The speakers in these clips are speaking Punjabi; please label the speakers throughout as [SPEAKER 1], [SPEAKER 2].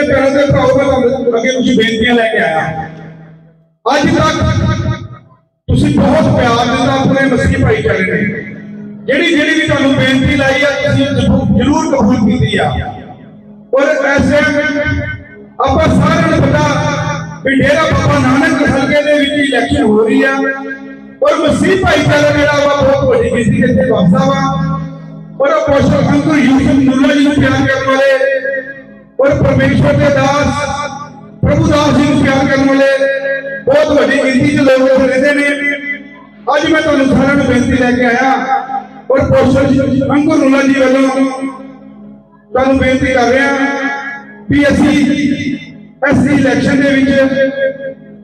[SPEAKER 1] ਮੇਰੇ ਪਿਆਰੇ ਦੇ ਭਰਾਓ ਮੈਂ ਤੁਹਾਨੂੰ ਅੱਗੇ ਕੁਝ ਬੇਨਤੀਆਂ ਲੈ ਕੇ ਆਇਆ ਅੱਜ ਤੱਕ ਤੁਸੀਂ ਬਹੁਤ ਪਿਆਰ ਦਿੰਦਾ ਆਪਣੇ ਮਸੀਹ ਭਾਈਚਾਰੇ ਨੇ ਜਿਹੜੀ ਜਿਹੜੀ ਵੀ ਤੁਹਾਨੂੰ ਬੇਨਤੀ ਲਾਈ ਆ ਤੁਸੀਂ ਜ਼ਰੂਰ- ਜ਼ਰੂਰ ਕਬੂਲ ਕੀਤੀ ਆ ਔਰ ਐਸੇ ਆਪਾਂ ਸਾਰਿਆਂ ਨੂੰ ਪਤਾ ਵੀ ਡੇਰਾ ਬਾਬਾ ਨਾਨਕ ਹਲਕੇ ਦੇ ਵਿੱਚ ਇਲੈਕਸ਼ਨ ਹੋ ਰਹੀ ਆ ਔਰ ਮਸੀਹ ਭਾਈਚਾਰਾ ਜਿਹੜਾ ਵਾ ਬਹੁਤ ਵੱਡੀ ਗਿਣਤੀ ਇੱਥੇ ਵਸਦਾ ਵਾ ਔਰ ਉਹ ਪੋਸਟਰ ਅੰਕੁਰ ਯੂਸਫ ਨੂਲਾ ਜੀ ਨੂੰ ਪਿਆਰ ਕਰਨ ਵਾਲੇ ਔਰ ਪਰਮੇਸ਼ਵਰ ਦੇ ਦਾਸ ਪ੍ਰਭੂ ਦਾਸ ਜੀ ਨੂੰ ਪਿਆਰ ਕਰਨ ਵਾਲੇ ਬਹੁਤ ਵੱਡੀ ਗਿਣਤੀ ਚ ਲੋਕ ਇੱਥੇ ਰਹਿੰਦੇ ਨੇ। ਅੱਜ ਮੈਂ ਤੁਹਾਨੂੰ ਸਾਰਿਆਂ ਨੂੰ ਬੇਨਤੀ ਲੈ ਕੇ ਆਇਆ ਔਰ ਪੋਸਟਰ ਅੰਕੁਰ ਨੂਲਾ ਜੀ ਵੱਲੋਂ ਤੁਹਾਨੂੰ ਬੇਨਤੀ ਕਰ ਰਿਹਾ ਵੀ ਅਸੀਂ ਇਸ ਇਲੈਕਸ਼ਨ ਦੇ ਵਿੱਚ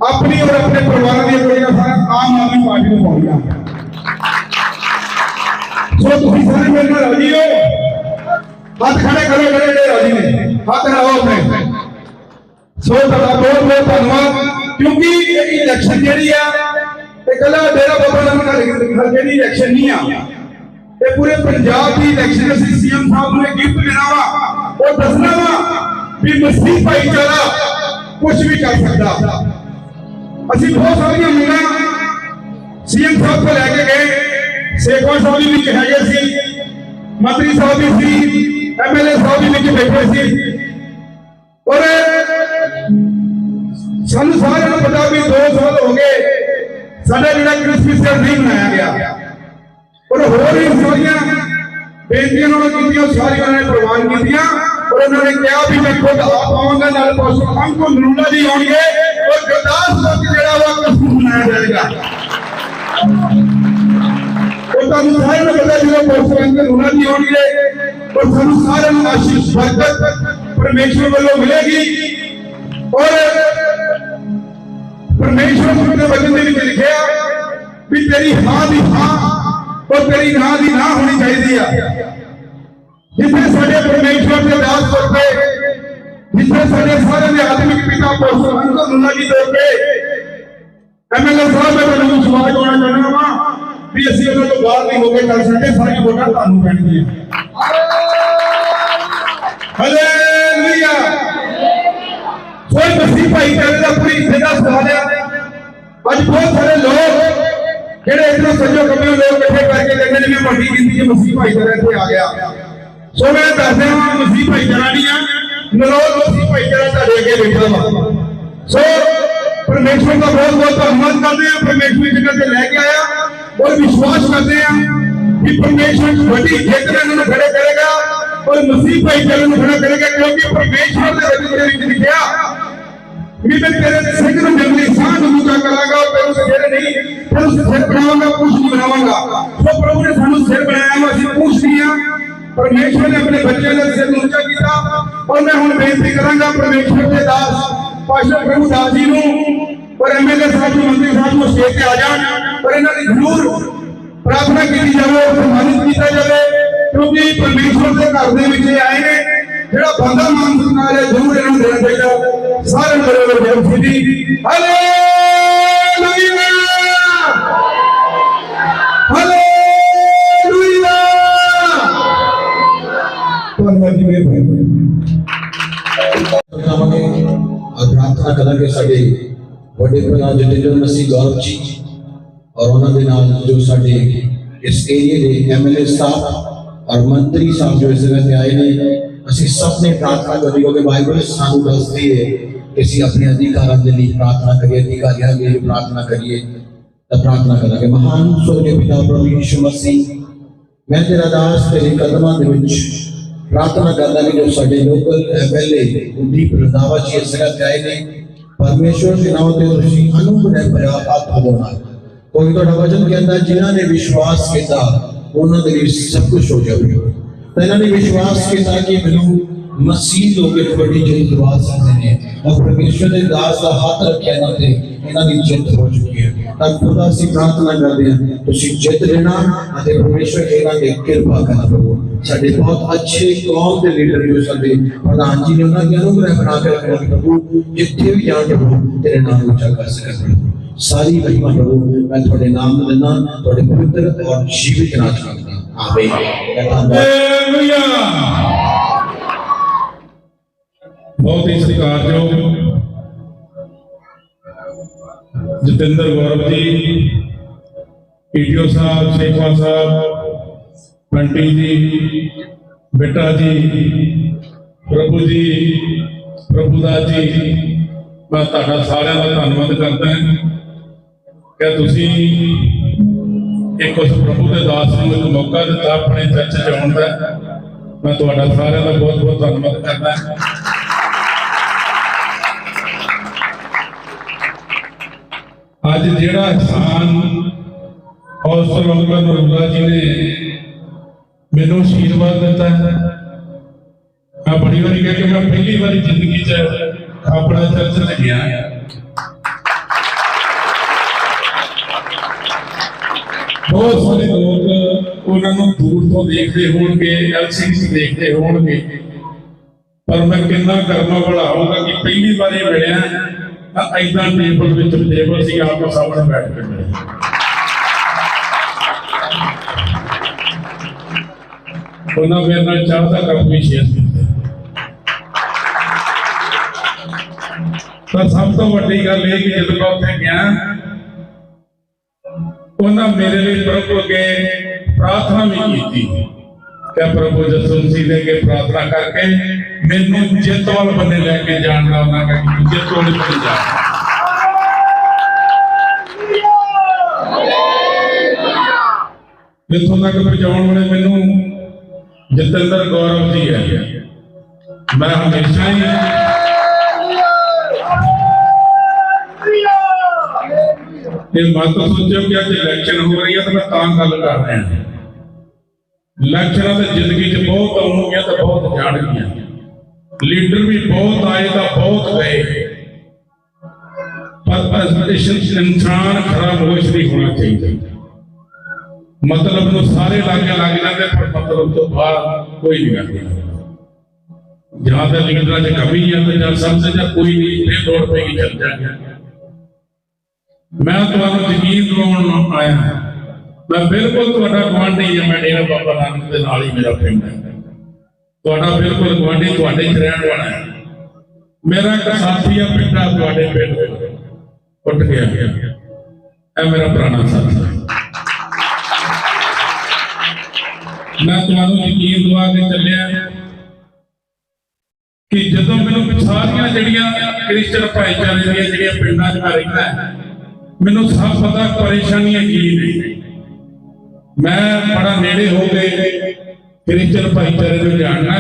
[SPEAKER 1] ਆਪਣੀ ਔਰ ਆਪਣੇ ਪਰਿਵਾਰ ਦੀਆਂ ਵੋਟਾਂ ਆਮ ਆਦਮੀ ਪਾਰਟੀ ਨੂੰ ਪਾਉਣੀਆਂ। ਸੋ ਤੁਸੀਂ ਸਾਰੇ ਮੇਰੇ ਨਾਲ ਰਾਜੀ ਹੋ ਹੱਥ ਖੜੇ ਕਰੋ ਜਿਹੜੇ ਜਿਹੜੇ ਰਾਜੀ ਨੇ। ਹੱਥ ਲਾਓ ਆਪਣੇ। ਸੋ ਤੁਹਾਡਾ ਬਹੁਤ ਬਹੁਤ ਧੰਨਵਾਦ। ਕਿਉਂਕਿ ਇਹ ਇਲੈਕਸ਼ਨ ਜਿਹੜੀ ਆ, ਇਹ ਕੱਲਾ ਡੇਰਾ ਬਾਬਾ ਨਾਨਕ ਹਲਕੇ ਦੀ ਇਲੈਕਸ਼ਨ ਨਹੀਂ ਆ। ਇਹ ਪੂਰੇ ਪੰਜਾਬ ਦੀ ਇਲੈਕਸ਼ਨ ਅਸੀਂ ਸੀਐਮ ਸਾਹਿਬ ਨੂੰ ਗਿਫਟ ਦੇਣਾ ਵਾ। ਉਹ ਦੱਸਣਾ ਵਾ ਵੀ ਮਸੀਹ ਭਾਈਚਾਰਾ ਕੁਝ ਵੀ ਕਰ ਸਕਦਾ। ਅਸੀਂ ਬਹੁਤ ਸਾਰੀਆਂ ਮੰਗਾਂ ਸੀਐਮ ਸਾਹਿਬ ਕੋਲ ਲੈ ਕੇ ਗਏ। ਸੇਖਵਾ ਸਾਹਿਬ ਵੀ ਹੈਗੇ ਸੀ। ਮੰਤਰੀ ਸਾਹਿਬ ਵੀ ਸੀ। ਐਮਐਲਏ ਸਾਹਿਬ ਵੀ ਵਿੱਚ ਬੈਠੇ ਸੀ ਔਰ ਸਾਨੂੰ ਸਾਰਿਆਂ ਨੂੰ ਪਤਾ ਵੀ 2 ਸਾਲ ਹੋ ਗਏ ਸਾਡਾ ਜਿਹੜਾ ਕ੍ਰਿਸਮਸ ਦਾ ਨਹੀਂ ਮਨਾਇਆ ਗਿਆ ਔਰ ਹੋਰ ਵੀ ਸਾਰੀਆਂ ਬੇਨਤੀਆਂ ਉਹਨਾਂ ਨੂੰ ਕੀਤੀਆਂ ਸਾਰੀਆਂ ਉਹਨਾਂ ਨੇ ਪ੍ਰਵਾਨ ਕੀਤੀਆਂ ਔਰ ਉਹਨਾਂ ਨੇ ਕਿਹਾ ਵੀ ਮੈਂ ਖੁਦ ਆਪ ਆਵਾਂਗਾ ਨਾਲ ਪੋਸਟਰ ਅੰਕੋ ਨਰੂਲਾ ਜੀ ਆਉਣਗੇ ਔਰ ਗੁਰਦਾਸਪੁਰ ਚ ਜਿਹੜਾ ਵਾ ਕ੍ਰਿਸਮਸ ਮਨਾਇਆ ਜਾਏਗਾ ਉਹ ਤੁਹਾਨੂੰ ਸਾਰਿਆਂ ਨੂੰ ਪਤਾ ਜਦੋਂ ਪੋਸਟਰ ਅੰਕਲ ਨਰੂਲਾ ਜੀ ਆਉਣਗੇ ਔਰ ਸਾਨੂੰ ਸਾਰਿਆਂ ਨੂੰ ਆਸ਼ੀਸ਼ ਬਰਕਤ ਪਰਮੇਸ਼ਵਰ ਵੱਲੋਂ ਮਿਲੇਗੀ ਔਰ ਪਰਮੇਸ਼ਵਰ ਦੇ ਵਚਨ ਦੇ ਵਿੱਚ ਲਿਖਿਆ ਵੀ ਤੇਰੀ ਹਾਂ ਦੀ ਹਾਂ ਔਰ ਤੇਰੀ ਨਾ ਦੀ ਨਾ ਹੋਣੀ ਚਾਹੀਦੀ ਆ ਜਿੱਥੇ ਸਾਡੇ ਪਰਮੇਸ਼ਵਰ ਦੇ ਦਾਸ ਕਰਦੇ ਜਿੱਥੇ ਸਾਡੇ ਸਾਰਿਆਂ ਦੇ ਆਤਮਿਕ ਪਿਤਾ ਪੋਸਟਰ ਅੰਕਲ ਨੂਨਾ ਜੀ ਦੇ ਕੇ ਐਮਐਲਏ ਸਾਹਿਬ ਮੈਂ ਤੁਹਾਨੂੰ ਵਿਸ਼ਵਾਸ ਦਿਵਾਉਣਾ ਚਾਹੁੰਦਾ ਵਾਂ ਵੀ ਅਸੀਂ ਉਹਨਾਂ ਤੋਂ ਬਾਹਰ ਨਹੀਂ ਹੋ ਕੇ ਕਰ ਸਕਦੇ ਸਾਰੀਆਂ ਵੋਟਾਂ ਤੁਹਾਨੂੰ ਪੈਣਗੀਆਂ ਹਾਲੇਲੂਇਆ ਕੋਈ ਮਸੀਹ ਭਾਈਚਾਰੇ ਦਾ ਪੂਰੀ ਇੱਜ਼ਤ ਦਾ ਸਵਾਲ ਹੈ ਅੱਜ ਬਹੁਤ ਸਾਰੇ ਲੋਕ ਜਿਹੜੇ ਇਧਰੋਂ ਸੱਜੋ ਖੱਬੇ ਲੋਕ ਇਕੱਠੇ ਕਰਕੇ ਕਹਿੰਦੇ ਨੇ ਵੀ ਵੱਡੀ ਗਿਣਤੀ 'ਚ ਮਸੀਹ ਭਾਈਚਾਰਾ ਇੱਥੇ ਆ ਗਿਆ। ਸੋ ਮੈਂ ਦੱਸਦਾ ਹਾਂ ਮਸੀਹ ਭਾਈਚਾਰਾ ਨਹੀਂ ਆ। ਨਰੋਲ ਮਸੀਹ ਭਾਈਚਾਰਾ ਤੁਹਾਡੇ ਅੱਗੇ ਬੈਠਾ ਵਾ। ਸੋ ਪਰਮੇਸ਼ਵਰ ਦਾ ਬਹੁਤ ਬਹੁਤ ਧੰਨਵਾਦ ਕਰਦੇ ਆ ਪਰਮੇਸ਼ਵਰ ਜਗ੍ਹਾ ਤੇ ਲੈ ਕੇ ਆਇਆ। ਔਰ ਵਿਸ਼ਵਾਸ ਕਰਦੇ ਆ ਕਿ ਪਰਮੇਸ਼ਵਰ ਵੱਡੀ ਜਿੱਤ ਨਾਲ ਇਹਨਾਂ ਨੂੰ ਖੜੇ ਕਰੇਗਾ। ਔਰ ਮਸੀਹ ਭਾਈਚਾਰੇ ਨੂੰ ਖੜਾ ਕਰੇਗਾ ਕਿਉਂਕਿ ਪਰਮੇਸ਼ਵਰ ਦੇ ਵਚਨ ਦੇ ਵਿੱਚ ਲਿਖਿਆ ਵੀ ਮੈਂ ਤੇਰੇ ਸਿੰਘ ਨੂੰ ਜੰਗਲੀ ਸਾਹ ਨੂੰ ਮੁਕਾ ਕਰਾਂਗਾ ਤੈਨੂੰ ਸਿਰ ਨਹੀਂ ਤੈਨੂੰ ਸਿਰ ਬਣਾਵਾਂਗਾ ਪੂਛ ਨਹੀਂ ਬਣਾਵਾਂਗਾ ਸੋ ਪ੍ਰਭੂ ਨੇ ਸਾਨੂੰ ਸਿਰ ਬਣਾਇਆ ਵਾ ਅਸੀਂ ਪੂਛ ਨਹੀਂ ਆ ਪਰਮੇਸ਼ਵਰ ਨੇ ਆਪਣੇ ਬੱਚਿਆਂ ਦਾ ਸਿਰ ਨੂੰ ਉੱਚਾ ਕੀਤਾ ਔਰ ਮੈਂ ਹੁਣ ਬੇਨਤੀ ਕਰਾਂਗਾ ਪਰਮੇਸ਼ਵਰ ਦੇ ਦਾਸ ਪਾਸ਼ਾ ਪ੍ਰਭੂ ਦਾਸ ਜੀ ਨੂੰ ਔਰ ਐਮਐਲਏ ਸਾਹਿਬ ਨੂੰ ਮੰਤਰੀ ਸਾਹਿਬ ਨੂੰ ਸਟੇਜ ਤੇ ਆ ਜਾਣ ਔਰ ਇਹਨਾਂ ਦੀ ਜ਼ਰੂਰ ਪ੍ਰਾਰਥਨਾ ਕੀਤੀ ਜਾਵੇ ਔਰ ਸਨਮਾਨਿਤ ਕੀਤਾ ਜਾਵੇ ਕਿਉਂਕਿ ਪਰਮੇਸ਼ਵਰ ਦੇ ਘਰ ਦੇ ਵਿੱਚ ਇਹ ਆਏ ਨੇ, ਜਿਹੜਾ ਬੰਦਾ ਮਾਨ ਨਾਲ ਹੈ ਜ਼ਰੂਰ ਇਹਨਾਂ ਨੂੰ ਦੇਣਾ ਚਾਹੀਦਾ। ਸਾਰੇ ਮੇਰੇ ਵੱਲ ਜੈ ਜੀ ਹਾਲੇਲੂਇਆ ਹਾਲੇਲੂਇਆ ਧੰਨਵਾਦ ਜੀ। ਮੇਰੇ ਭਾਈ
[SPEAKER 2] ਕਰਾਵਾਂਗੇ ਔਰ ਪ੍ਰਾਰਥਨਾ ਕਰਾਂਗੇ ਸਾਡੇ ਵੱਡੇ ਪ੍ਰਧਾਨ ਜਤਿੰਦਰ ਮਸੀਹ ਗੌਰਵ ਜੀ ਔਰ ਉਹਨਾਂ ਦੇ ਨਾਲ ਜੋ ਸਾਡੇ ਇਸ ਏਰੀਏ ਦੇ ਐਮਐਲਏ ਸਾਹਿਬ ਔਰ ਮੰਤਰੀ ਸਾਹਿਬ ਜੋ ਇਸ ਜਗ੍ਹਾ ਤੇ ਆਏ ਨੇ ਅਸੀਂ ਸਭ ਨੇ ਪ੍ਰਾਰਥਨਾ ਕਰੀ ਕਿਉਂਕਿ ਬਾਈਬਲ ਸਾਨੂੰ ਦੱਸਦੀ ਹੈ ਕਿ ਅਸੀਂ ਆਪਣੇ ਅਧਿਕਾਰਾਂ ਦੇ ਲਈ ਪ੍ਰਾਰਥਨਾ ਕਰੀਏ ਅਧਿਕਾਰੀਆਂ ਦੇ ਲਈ ਪ੍ਰਾਰਥਨਾ ਕਰੀਏ ਤਾਂ ਪ੍ਰਾਰਥਨਾ ਕਰਾਂਗੇ ਮਹਾਨ ਸਵਰਗੀ ਪਿਤਾ ਪ੍ਰਭੂ ਯਿਸੂ ਮਸੀਹ ਮੈਂ ਤੇਰਾ ਦਾਸ ਤੇਰੇ ਕਦਮਾਂ ਦੇ ਵਿੱਚ ਪ੍ਰਾਰਥਨਾ ਕਰਦਾ ਕਿ ਜੋ ਸਾਡੇ ਲੋਕਲ ਐਮਐਲਏ ਉਦੀਪ ਰੰਧਾਵਾ ਜੀ ਇਸ ਜਗ੍ਹਾ ਤੇ ਆਏ ਨੇ ਪਰਮੇਸ਼ਵਰ ਦੇ ਨਾਮ ਤੇ ਤੁਸੀਂ ਅਨੁਗ੍ਰਹਿ ਭਰਿਆ ਆਪ ਹੋਣਾ ਕੋਈ ਤੁਹਾਡਾ ਵਚਨ ਕਹਿੰਦਾ ਜਿਨ੍ਹਾਂ ਨੇ ਵਿਸ਼ਵਾਸ ਕੀਤਾ ਉਹਨਾਂ ਦੇ ਲਈ ਸਭ ਕੁਝ ਹੋ ਜਾਵੇ ਤਾਂ ਇਹਨਾਂ ਨੇ ਵਿਸ਼ਵਾਸ ਕੀਤਾ ਕਿ ਮੈਨੂੰ ਮਸੀਹ ਲੋਕ ਵੱਡੀ ਜਿੱਤ ਦਵਾ ਸਕਦੇ ਨੇ ਔਰ ਪਰਮੇਸ਼ਵਰ ਦੇ ਦਾਸ ਦਾ ਹੱਥ ਰੱਖਿਆ ਇਹਨਾਂ ਤੇ, ਇਹਨਾਂ ਦੀ ਜਿੱਤ ਹੋ ਚੁੱਕੀ ਹੈ। ਤਾਂ ਖੁਦਾ ਅਸੀਂ ਪ੍ਰਾਰਥਨਾ ਕਰਦੇ ਹਾਂ, ਤੁਸੀਂ ਜਿੱਤ ਦੇਣਾ ਅਤੇ ਪਰਮੇਸ਼ਵਰ ਇਹਨਾਂ ਦੇ ਕਿਰਪਾ ਕਰਨਾ ਪ੍ਰਭੂ। ਸਾਡੇ ਬਹੁਤ ਅੱਛੇ ਕੌਮ ਦੇ ਲੀਡਰ ਜੋ ਸਾਡੇ ਪ੍ਰਧਾਨ ਜੀ ਨੇ ਉਹਨਾਂ ਦੀ ਅਨੁਗ੍ਰਹਿ ਬਣਾ ਕੇ ਰੱਖਣਾ ਪ੍ਰਭੂ, ਜਿੱਥੇ ਵੀ ਜਾਣ ਪ੍ਰਭੂ, ਤੇਰੇ ਨਾਮ ਉੱਚਾ ਕਰ ਸਕਣ ਪ੍ਰਭੂ ਸਾਰੀ ਮਹਿਮਾ ਪ੍ਰਭੂ ਮੈਂ ਤੁਹਾਡੇ ਨਾਮ ਨੂੰ ਦਿੰਦਾ ਤੁਹਾਡੇ ਪਵਿੱਤਰ ਔਰ ਜੀਵਿਤ ਨਾਮ ਚ ਮੰਗਦਾ ਆਮੀਨ ਮੈਂ ਧੰਨਵਾਦ
[SPEAKER 1] ਹਾਲੇਲੂਇਆ
[SPEAKER 3] ਬਹੁਤ ਹੀ ਸਤਿਕਾਰਯੋਗ ਜਤਿੰਦਰ ਗੌਰਵ ਜੀ ਪੀਟੀਓ ਸਾਹਿਬ ਸ਼ੇਖਵਾ ਸਾਹਿਬ ਬੰਟੀ ਜੀ ਬੇਟਾ ਜੀ ਪ੍ਰਭੂ ਜੀ ਪ੍ਰਭੂ ਦਾ ਜੀ ਮੈਂ ਤੁਹਾਡਾ ਸਾਰਿਆਂ ਦਾ ਧੰਨਵਾਦ ਕਰਦਾ ਹਾਂ ਕਿ ਤੁਸੀਂ ਇੱਕ ਉਸ ਪ੍ਰਭੂ ਦੇ ਦਾਸ ਨੂੰ ਇੱਕ ਮੌਕਾ ਦਿੱਤਾ ਆਪਣੇ ਚਰਚ ਚ ਆਉਣ ਦਾ? ਮੈਂ ਤੁਹਾਡਾ ਸਾਰਿਆਂ ਦਾ ਬਹੁਤ ਬਹੁਤ ਧੰਨਵਾਦ ਕਰਦਾ ਅੱਜ ਜਿਹੜਾ ਇਨਸਾਨ ਹੌਸਲਾ ਨਰੂਲਾ ਜੀ ਨੇ ਮੈਨੂੰ ਆਸ਼ੀਰਵਾਦ ਦਿੱਤਾ ਹੈ। ਮੈਂ ਬੜੀ ਵਾਰੀ ਕਹਿ ਕੇ ਮੈਂ ਪਹਿਲੀ ਵਾਰੀ ਜ਼ਿੰਦਗੀ 'ਚ ਆਪਣਾ ਚਰਚ ਲੱਗਿਆ। ਬਹੁਤ ਸਾਰੇ ਲੋਕ ਉਹਨਾਂ ਨੂੰ ਦੂਰ ਤੋਂ ਦੇਖਦੇ ਹੋਣਗੇ ਐਲਸੀਡੀ ਦੇਖਦੇ ਹੋਣਗੇ। ਪਰ ਮੈਂ ਕਿੰਨਾ ਕਰਮਾ ਵਾਲਾ ਹੋਊਗਾ ਕਿ ਪਹਿਲੀ ਵਾਰੀ ਮਿਲਿਆ, ਤਾਂ ਐਦਾਂ ਟੇਬਲ ਵਿੱਚ ਟੇਬਲ ਸੀ, ਆਪੋ ਸਾਹਮਣੇ ਬੈਠ ਕੇ ਉਹਨਾਂ ਮੇਰੇ ਨਾਲ ਚਾਹ ਦਾ ਕੱਪ ਵੀ ਸ਼ੇਅਰ ਕੀਤਾ। ਤਾਂ ਸਭ ਤੋਂ ਵੱਡੀ ਗੱਲ ਇਹ ਕਿ ਜਦੋਂ ਮੈਂ ਉੱਥੇ ਗਿਆ ਉਹਨਾਂ ਮੇਰੇ ਲਈ ਪ੍ਰਭੂ ਅੱਗੇ ਪ੍ਰਾਰਥਨਾ ਵੀ ਕੀਤੀ। ਕਿ ਪ੍ਰਭੂ ਜਸੂ ਮਸੀਹ ਦੇ ਅੱਗੇ ਪ੍ਰਾਰਥਨਾ ਕਰਕੇ ਮੈਨੂੰ ਜਿੱਤ ਵੱਲ ਬੰਨੇ ਲੈ ਕੇ ਜਾਣ ਦਾ ਉਹਨਾਂ ਕਹਿੰਦਾ ਜਿੱਤ ਵੱਲ ਬੰਨੇ ਜਾਣ। ਜਿੱਥੋਂ ਤੱਕ ਪਹੁੰਚਾਉਣ ਵਾਲੇ ਮੈਨੂੰ ਜਤਿੰਦਰ ਗੌਰਵ ਜੀ ਹੈ। ਮੈਂ ਹਮੇਸ਼ਾ ਹੀ ਇਹ ਮਤ ਸੋਚੋ ਕਿ ਅੱਜ ਇਲੈਕਸ਼ਨ ਹੋ ਰਹੀ ਹੈ ਤਾਂ ਮੈਂ ਤਾਂ ਗੱਲ ਕਰ ਰਿਹਾ ਇਲੈਕਸ਼ਨਾਂ ਤਾਂ ਜ਼ਿੰਦਗੀ 'ਚ ਬਹੁਤ ਆਉਣਗੀਆਂ ਤਾਂ ਬਹੁਤ ਜਾਣਗੀਆਂ ਲੀਡਰ ਵੀ ਬਹੁਤ ਆਏ ਤਾਂ ਬਹੁਤ ਗਏ। ਪਰ ਪਰ ਇਸ ਇਨਸਾਨ ਖਰਾਬ ਹੋਸ਼ ਨਹੀਂ ਹੋਣਾ ਚਾਹੀਦਾ। ਮਤਲਬ ਨੂੰ ਸਾਰੇ ਲਾਗੇ ਲੱਗ ਜਾਂਦੇ ਪਰ ਮਤਲਬ ਤੋਂ ਬਾਹਰ ਕੋਈ ਨਹੀਂ ਕਰਦਾ। ਜਾਂ ਤਾਂ ਲੀਡਰਾਂ 'ਚ ਕਮੀ ਹੈ ਤੇ ਜਾਂ ਸਮਝ ਜਾਂ ਕੋਈ ਨਹੀਂ ਫੇਰ ਦੌੜ ਪੈਗੀ ਚੱਲ ਜਾਗੇ ਮੈਂ ਤੁਹਾਨੂੰ ਯਕੀਨ ਦਿਵਾਉਣ ਆਇਆ ਮੈਂ ਬਿਲਕੁਲ ਤੁਹਾਡਾ ਗੁਆਂਢੀ ਹਾਂ, ਮੈਂ ਡੇਰਾ ਬਾਬਾ ਨਾਨਕ ਦੇ ਨਾਲ ਹੀ ਮੇਰਾ ਪਿੰਡ ਹੈ। ਤੁਹਾਡਾ ਬਿਲਕੁਲ ਗੁਆਂਢੀ ਤੁਹਾਡੇ ਚ ਰਹਿਣ ਵਾਲਾ ਹੈ। ਮੇਰਾ ਇੱਕ ਸਾਥੀ ਆ, ਪਿੰਡਾ ਤੁਹਾਡੇ ਪਿੰਡ ਉੱਠ ਗਿਆ। ਇਹ ਮੇਰਾ ਪੁਰਾਣਾ ਸਾਥੀ ਹੈ। ਮੈਂ ਤੁਹਾਨੂੰ ਯਕੀਨ ਦਵਾ ਕੇ ਚੱਲਿਆ ਕਿ ਜਦੋਂ ਮੈਨੂੰ ਸਾਰੀਆਂ ਜਿਹੜੀਆਂ ਕ੍ਰਿਸਚਨ ਭਾਈਚਾਰੇ ਦੀਆਂ ਜਿਹੜੀਆਂ ਪਿੰਡਾਂ 'ਚ ਮੈਂ ਰਹਿੰਦਾ ਮੈਨੂੰ ਸਭ ਪਤਾ ਪਰੇਸ਼ਾਨੀਆਂ ਕੀ ਨੇ। ਮੈਂ ਬੜਾ ਨੇੜੇ ਹੋ ਗਏ ਕ੍ਰਿਸਚਨ ਭਾਈਚਾਰੇ ਨੂੰ ਜਾਣਨਾ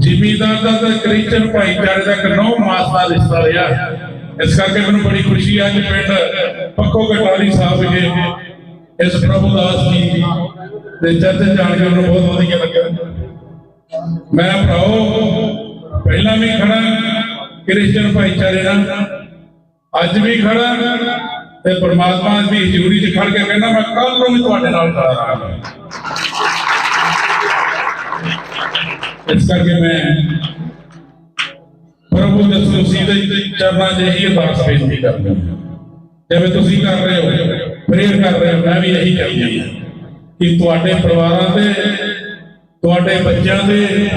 [SPEAKER 3] ਜ਼ਿਮੀਦਾਰ ਦਾ ਤਾਂ ਕ੍ਰਿਸਚਨ ਭਾਈਚਾਰੇ ਦਾ ਇੱਕ ਮਾਸ ਦਾ ਰਿਸ਼ਤਾ ਰਿਹਾ। ਇਸ ਕਰਕੇ ਮੈਨੂੰ ਬੜੀ ਖੁਸ਼ੀ ਆ ਕਿ ਪਿੰਡ ਪੱਕੋ ਗਟਾਰੀ ਸਾਹਿਬ ਵਿਖੇ ਇਸ ਪ੍ਰਭੂ ਦਾਸ ਜੀ ਦੇ ਚਰਚ ਜਾਣ ਕੇ ਮੈਨੂੰ ਬਹੁਤ ਵਧੀਆ ਲੱਗਾ ਮੈਂ ਭਰਾਓ ਪਹਿਲਾਂ ਵੀ ਖੜਾ ਕ੍ਰਿਸਚਨ ਭਾਈਚਾਰੇ ਨਾਲ। ਅੱਜ ਵੀ ਖੜਾ ਤੇ ਪ੍ਰਮਾਤਮਾ ਦੀ ਹਜ਼ੂਰੀ 'ਚ ਖੜ ਕੇ ਕਹਿੰਦਾ, ਮੈਂ ਕੱਲ ਨੂੰ ਵੀ ਤੁਹਾਡੇ ਨਾਲ ਖੜਾ ਰਹਾਂਗਾ ਇਸ ਕਰਕੇ ਮੈਂ ਪ੍ਰਭੂ ਯਿਸੂ ਮਸੀਹ ਚਰਨਾਂ 'ਚ ਇਹੀ ਅਰਦਾਸ ਬੇਨਤੀ ਕਰਦਾ ਜਿਵੇਂ ਤੁਸੀਂ ਕਰ ਰਹੇ ਹੋ ਪ੍ਰੇਰ ਕਰ ਰਹੇ ਹੋ, ਮੈਂ ਵੀ ਇਹੀ ਚਾਹੀਦੀ ਹਾਂ ਕਿ ਤੁਹਾਡੇ ਪਰਿਵਾਰਾਂ ਦੇ, ਤੁਹਾਡੇ ਬੱਚਿਆਂ ਦੇ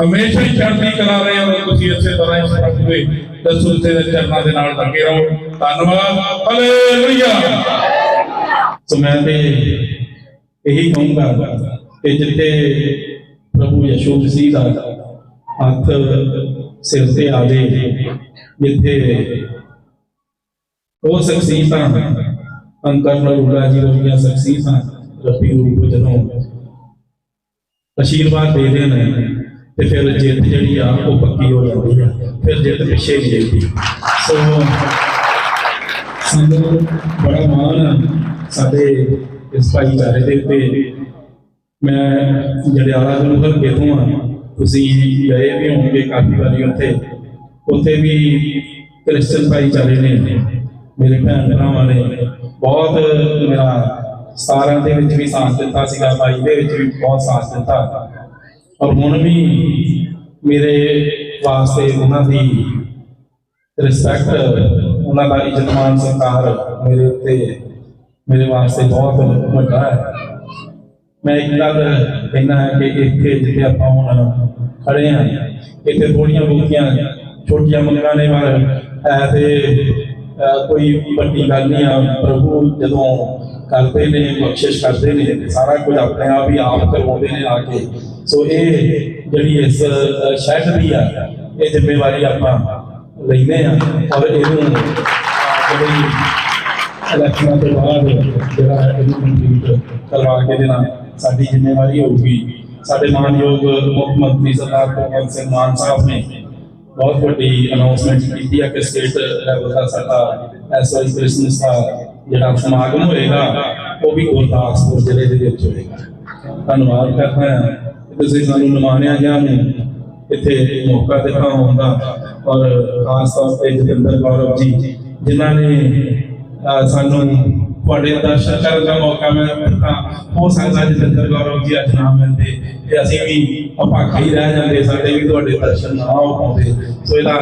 [SPEAKER 3] ਹਮੇਸ਼ਾ ਹੀ ਚੜ੍ਹਦੀ ਕਲਾ ਰਹੇ ਹੋ ਤੁਸੀਂ ਇਸੇ ਤਰ੍ਹਾਂ ਹੀ ਪ੍ਰਭੂ ਦੇ ਦਸੂ ਦੇ ਚਰਨਾਂ ਦੇ ਨਾਲ ਲੱਗੇ ਰਹੋ। ਧੰਨਵਾਦ। ਹਾਲੇਲੂਇਆ।
[SPEAKER 4] ਸੋ ਮੈਂ ਤੇ ਇਹੀ ਕਹੂੰਗਾ ਕਿ ਜਿੱਥੇ ਪ੍ਰਭੂ ਯਸ਼ੂ ਮਸੀਹ ਦਾ ਹੱਥ ਸਿਰ ਤੇ ਆਵੇ ਜਿੱਥੇ ਉਹ ਸ਼ਖਸੀਅਤਾਂ, ਅੰਕਰ ਨਰੂਲਾ ਜੀ ਵਰਗੀਆਂ ਸ਼ਖਸੀਅਤਾਂ, ਰੱਬੀ ਰੂਪ ਜਦੋਂ ਆਸ਼ੀਰਵਾਦ ਦੇ ਦੇਣ। ਤੇ ਫਿਰ ਜਿੱਤ ਜਿਹੜੀ ਆ ਉਹ ਪੱਕੀ ਹੋ ਜਾਂਦੀ ਆ। ਫਿਰ ਜਿੱਤ ਪਿੱਛੇ ਨਹੀਂ ਜਾਂਦੀ ਸੋ ਸਾਨੂੰ ਬੜਾ ਮਾਣ ਆ ਸਾਡੇ ਇਸ ਭਾਈਚਾਰੇ ਦੇ ਉੱਤੇ। ਮੈਂ ਜੜਿਆਲਾ ਨੂੰ ਹਰ ਤੋਂ ਆ? ਤੁਸੀਂ ਗਏ ਵੀ ਹੋਣਗੇ ਕਾਫੀ ਵਾਰੀ ਉੱਥੇ। ਉੱਥੇ ਵੀ ਕ੍ਰਿਸਚਨ ਭਾਈਚਾਰੇ ਨੇ। ਮੇਰੇ ਭੈਣ ਭਰਾਵਾਂ ਨੇ। ਬਹੁਤ ਮੇਰਾ 17 ਦੇ ਵਿੱਚ ਵੀ ਸਾਥ ਦਿੱਤਾ ਸੀਗਾ। ਭਾਈ ਦੇ ਵਿੱਚ ਵੀ ਬਹੁਤ ਸਾਥ ਦਿੱਤਾ। ਔਰ ਹੁਣ ਵੀ ਮੇਰੇ ਵਾਸਤੇ ਉਹਨਾਂ ਦੀ ਰਿਸਪੈਕਟ ਉਹਨਾਂ ਦਾ ਇੱਜ਼ਤਮਾਨ ਸਤਿਕਾਰ ਮੇਰੇ ਉੱਤੇ ਮੇਰੇ ਵਾਸਤੇ ਬਹੁਤ ਵੱਡਾ ਹੈ। ਮੈਂ ਇੱਕ ਗੱਲ ਕਹਿਣਾ ਹੈ ਕਿ ਇੱਥੇ ਜਿੱਥੇ ਆਪਾਂ ਹੁਣ ਖੜੇ ਹਾਂ, ਇੱਥੇ ਥੋੜੀਆਂ ਬਹੁਤੀਆਂ ਛੋਟੀਆਂ ਮੰਗਾਂ ਨੇ, ਪਰ ਐਸੇ ਕੋਈ ਵੱਡੀ ਗੱਲ ਨਹੀਂ ਆ। ਪ੍ਰਭੂ ਜਦੋਂ ਕਰਦੇ ਨੇ, ਬਖਸ਼ਿਸ਼ ਕਰਦੇ ਨੇ ਤੇ ਸਾਰਾ ਕੁਝ ਆਪਣੇ ਆਪ ਹੀ ਆਪ ਕਰਵਾਉਂਦੇ ਨੇ ਆ ਕੇ। ਸੋ ਇਹ ਜਿਹੜੀ ਇਸ ਸ਼ਹਿਰ ਦੀ ਆ, ਇਹ ਜ਼ਿੰਮੇਵਾਰੀ ਆਪਾਂ ਲੈਂਦੇ ਆ ਔਰ ਇਹਨੂੰ ਜਿਹੜੀ ਇਲੈਕਸ਼ਨਾਂ ਤੋਂ ਬਾਅਦ ਜਿਹੜਾ ਇਹਨੂੰ ਕੰਪਲੀਟ ਕਰਵਾ ਕੇ ਦੇਣਾ ਸਾਡੀ ਜ਼ਿੰਮੇਵਾਰੀ ਹੋਊਗੀ। ਸਾਡੇ ਮਾਨਯੋਗ ਮੁੱਖ ਮੰਤਰੀ ਸਰਦਾਰ ਭਗਵੰਤ ਸਿੰਘ ਮਾਨ ਸਾਹਿਬ ਨੇ ਬਹੁਤ ਵੱਡੀ ਅਨਾਉਂਸਮੈਂਟ ਕੀਤੀ ਹੈ ਕਿ ਸਟੇਟ ਲੈਵਲ ਦਾ ਸਾਡਾ ਇਸ ਵਾਰੀ ਦਾ ਜਿਹੜਾ ਸਮਾਗਮ ਹੋਏਗਾ, ਉਹ ਵੀ ਗੁਰਦਾਸਪੁਰ ਜ਼ਿਲ੍ਹੇ ਦੇ ਵਿੱਚ ਹੋਏਗਾ। ਧੰਨਵਾਦ ਕਰਦਾ ਹਾਂ। ਤੁਸੀਂ ਸਾਨੂੰ ਨਿਮਾਣਿਆ ਗਿਆ ਨੂੰ ਇੱਥੇ ਮੌਕਾ ਦਿੱਤਾ ਹੁੰਦਾ ਔਰ ਖਾਸ ਤੌਰ ਤੇ ਜਤਿੰਦਰ ਗੌਰਵ ਜੀ, ਜਿਨ੍ਹਾਂ ਨੇ ਸਾਨੂੰ ਤੁਹਾਡੇ ਦਰਸ਼ਨ ਕਰਨ ਦਾ ਮੌਕਾ ਮਿਲਿਆ ਹੋ ਸਕਦਾ ਜਤਿੰਦਰ ਗੌਰਵ ਜੀ ਅੱਜ ਨਾ ਮਿਲਦੇ ਤੇ ਅਸੀਂ ਵੀ ਅਪਾਖੇ ਹੀ ਰਹਿ ਜਾਂਦੇ, ਸਾਡੇ ਵੀ ਤੁਹਾਡੇ ਦਰਸ਼ਨ ਨਾ ਹੋ ਪਾਉਂਦੇ। ਸੋ ਇਹਦਾ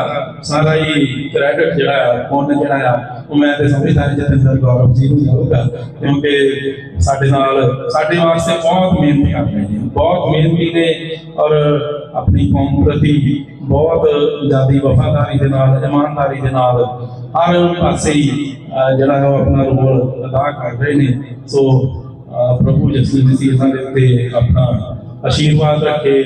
[SPEAKER 4] ਸਾਰਾ ਹੀ ਕ੍ਰੈਡਿਟ ਜਿਹੜਾ ਆ, ਪੁੰਨ ਜਿਹੜਾ ਆ ਉਹ ਮੈਂ ਤੇ ਸਮਝਦਾ ਜਤਿੰਦਰ ਗੌਰਵ ਜੀ ਨੂੰ ਜਾਊਗਾ ਕਿਉਂਕਿ ਸਾਡੇ ਨਾਲ, ਸਾਡੇ ਵਾਸਤੇ ਬਹੁਤ ਮਿਹਨਤ ਕਰਦੇ ਨੇ ਬਹੁਤ ਮਿਹਨਤੀ ਨੇ ਔਰ ਆਪਣੀ ਕੌਮ ਪ੍ਰਤੀ ਬਹੁਤ ਜ਼ਿਆਦੀ ਵਫਾਦਾਰੀ ਦੇ ਨਾਲ, ਇਮਾਨਦਾਰੀ ਦੇ ਨਾਲ ਹਰ ਪਾਸੇ ਜਿਹੜਾ ਹੈ ਉਹ ਆਪਣਾ ਰੋਲ ਅਦਾ ਕਰ ਰਹੇ ਨੇ। ਸੋ ਪ੍ਰਭੂ ਯਿਸੂ ਮਸੀਹ ਇਹਨਾਂ ਦੇ ਆਪਣਾ ਆਸ਼ੀਰਵਾਦ ਰੱਖੇ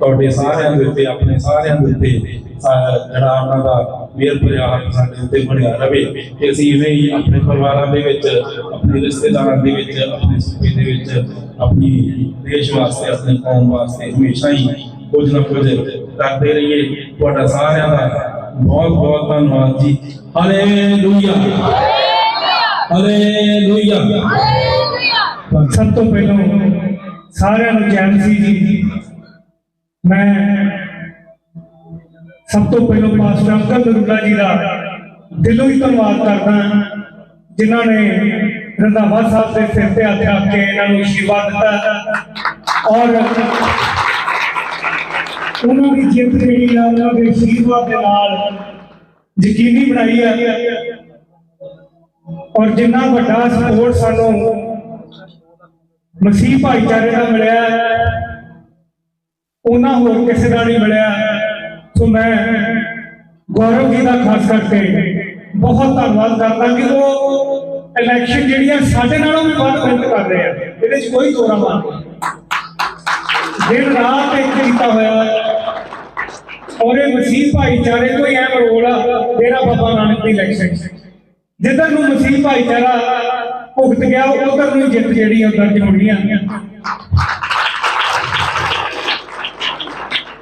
[SPEAKER 4] ਤੁਹਾਡੇ ਸਾਰਿਆਂ ਦੇ ਉੱਤੇ ਆਪਣੇ ਸਾਰਿਆਂ ਦੇ ਉੱਤੇ ਸਾ- ਜਿਹੜਾ ਉਹਨਾਂ ਦਾ ਮਿਹਰ ਭਰਿਆ ਹੱਥ ਸਾਡੇ ਉੱਤੇ ਬਣਿਆ ਰਵੇ ਕਿ ਅਸੀਂ ਇਵੇਂ ਹੀ ਆਪਣੇ ਪਰਿਵਾਰਾਂ ਦੇ ਵਿੱਚ ਆਪਣੇ ਰਿਸ਼ਤੇਦਾਰਾਂ ਦੇ ਵਿੱਚ ਆਪਣੇ ਸੁਪੇ ਦੇ ਵਿੱਚ ਆਪਣੀ ਦੇਸ਼ ਵਾਸਤੇ ਆਪਣੀ ਕੌਮ ਵਾਸਤੇ ਹਮੇਸ਼ਾ ਹੀ ਕੁਝ ਨਾ ਕੁਝ ਕਰਦੇ ਰਹੀਏ। ਤੁਹਾਡਾ ਸਾਰਿਆਂ ਦਾ ਬਹੁਤ ਬਹੁਤ ਧੰਨਵਾਦ ਜੀ। ਹਾਲੇਲੂਇਆ ਹਾਲੇਲੂਇਆ
[SPEAKER 5] ਸਭ ਤੋਂ ਪਹਿਲਾਂ ਸਾਰਿਆਂ ਨੂੰ ਚੈਨ ਸੀ ਜੀ। ਮੈਂ ਸਭ ਤੋਂ ਪਹਿਲਾਂ ਪਾਸਟਰ ਅੰਕਲ ਨਰੂਲਾ ਜੀ ਦਾ ਦਿਲੋਂ ਹੀ ਧੰਨਵਾਦ ਕਰਦਾ ਹਾਂ, ਜਿਨ੍ਹਾਂ ਨੇ ਰੰਧਾਵਾ ਸਾਹਿਬ ਦੇ ਸਿਰ ਤੇ ਹੱਥ ਰੱਖ ਕੇ ਇਹਨਾਂ ਨੂੰ ਆਸ਼ੀਰਵਾਦ ਦਿੱਤਾ। ਔਰ ਉਹਨਾਂ ਦੀ ਜਿੱਤ ਜਿਹੜੀ ਆ ਉਹਨਾਂ ਦੇ ਆਸ਼ੀਰਵਾਦ ਦੇ ਨਾਲ ਯਕੀਨੀ ਬਣਾਈ ਹੈ ਔਰ ਜਿੰਨਾ ਵੱਡਾ ਸਪੋਰਟ ਸਾਨੂੰ ਮਸੀਹ ਭਾਈਚਾਰੇ ਦਾ ਮਿਲਿਆ ਉਹਨਾਂ ਹੋਰ ਕਿਸੇ ਦਾ ਨਹੀਂ ਮਿਲਿਆ ਸੋ ਮੈਂ ਗੌਰਵ ਜੀ ਦਾ ਖਾਸ ਕਰਕੇ ਬਹੁਤ ਧੰਨਵਾਦ ਕਰਦਾ ਕਿ ਉਹ ਇਲੈਕਸ਼ਨ ਜਿਹੜੀਆਂ ਸਾਡੇ ਨਾਲੋਂ ਵੀ ਵੱਧ ਮਿਹਨਤ ਕਰ ਰਹੇ ਆ। ਇਹਦੇ 'ਚ ਕੋਈ ਦੋਰਾ ਮਾਰ ਦਿਨ ਰਾਤ ਇੱਕ ਕੀਤਾ ਹੋਇਆ ਔਰ ਇਹ ਮਸੀਹ ਭਾਈਚਾਰੇ ਤੋਂ ਹੀ ਅਹਿਮ ਰੋਲ ਆ। ਡੇਰਾ ਬਾਬਾ ਨਾਨਕ ਦੀ ਇਲੈਕਸ਼ਨ 'ਚ ਜਿੱਧਰ ਨੂੰ ਮਸੀਹ ਭਾਈਚਾਰਾ ਭੁਗਤ ਗਿਆ ਉਧਰ ਨੂੰ ਜਿੱਤ ਜਿਹੜੀ ਆ ਦਰਜ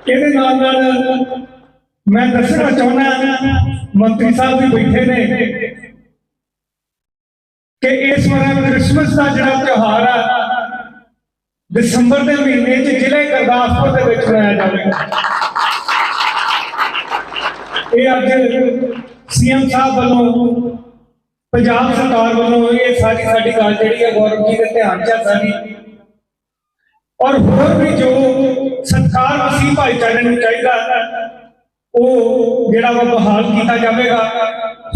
[SPEAKER 5] ਇਹਦੇ ਨਾਲ ਨਾਲ ਮੈਂ ਦੱਸਣਾ ਚਾਹੁੰਦਾ ਮੰਤਰੀ ਸਾਹਿਬ ਵੀ ਬੈਠੇ ਨੇ, ਕਿ ਇਸ ਵਾਰ ਕ੍ਰਿਸਮਸ ਦਾ ਜਿਹੜਾ ਤਿਉਹਾਰ ਆ, ਦਸੰਬਰ ਦੇ ਮਹੀਨੇ 'ਚ ਜ਼ਿਲ੍ਹੇ ਗੁਰਦਾਸਪੁਰ ਦੇ ਵਿੱਚ ਮਨਾਇਆ ਜਾਵੇਗਾ ਇਹ ਅੱਜ ਸੀਐਮ ਸਾਹਿਬ ਵੱਲੋਂ ਪੰਜਾਬ ਸਰਕਾਰ ਵੱਲੋਂ ਇਹ ਸਾਰੀ ਸਾਡੀ ਗੱਲ ਜਿਹੜੀ ਹੈ ਗੌਰਵ ਜੀ ਦੇ ਧਿਆਨ 'ਚ ਆ ਸਾਡੀ ਔਰ ਹੋਰ ਵੀ ਜੋ ਸਤਕਾਰ ਮਸੀਹ ਭਾਈਚਾਰੇ ਨੂੰ ਚਾਹੀਦਾ, ਉਹ ਜਿਹੜਾ ਵਾ ਬਹਾਲ ਕੀਤਾ ਜਾਵੇਗਾ,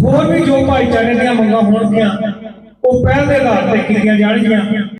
[SPEAKER 5] ਹੋਰ ਵੀ ਜੋ ਭਾਈਚਾਰੇ ਦੀਆਂ ਮੰਗਾਂ ਹੋਣਗੀਆਂ, ਉਹ ਪਹਿਲ ਦੇ ਆਧਾਰ ਤੇ ਕੀਤੀਆਂ ਜਾਣਗੀਆਂ।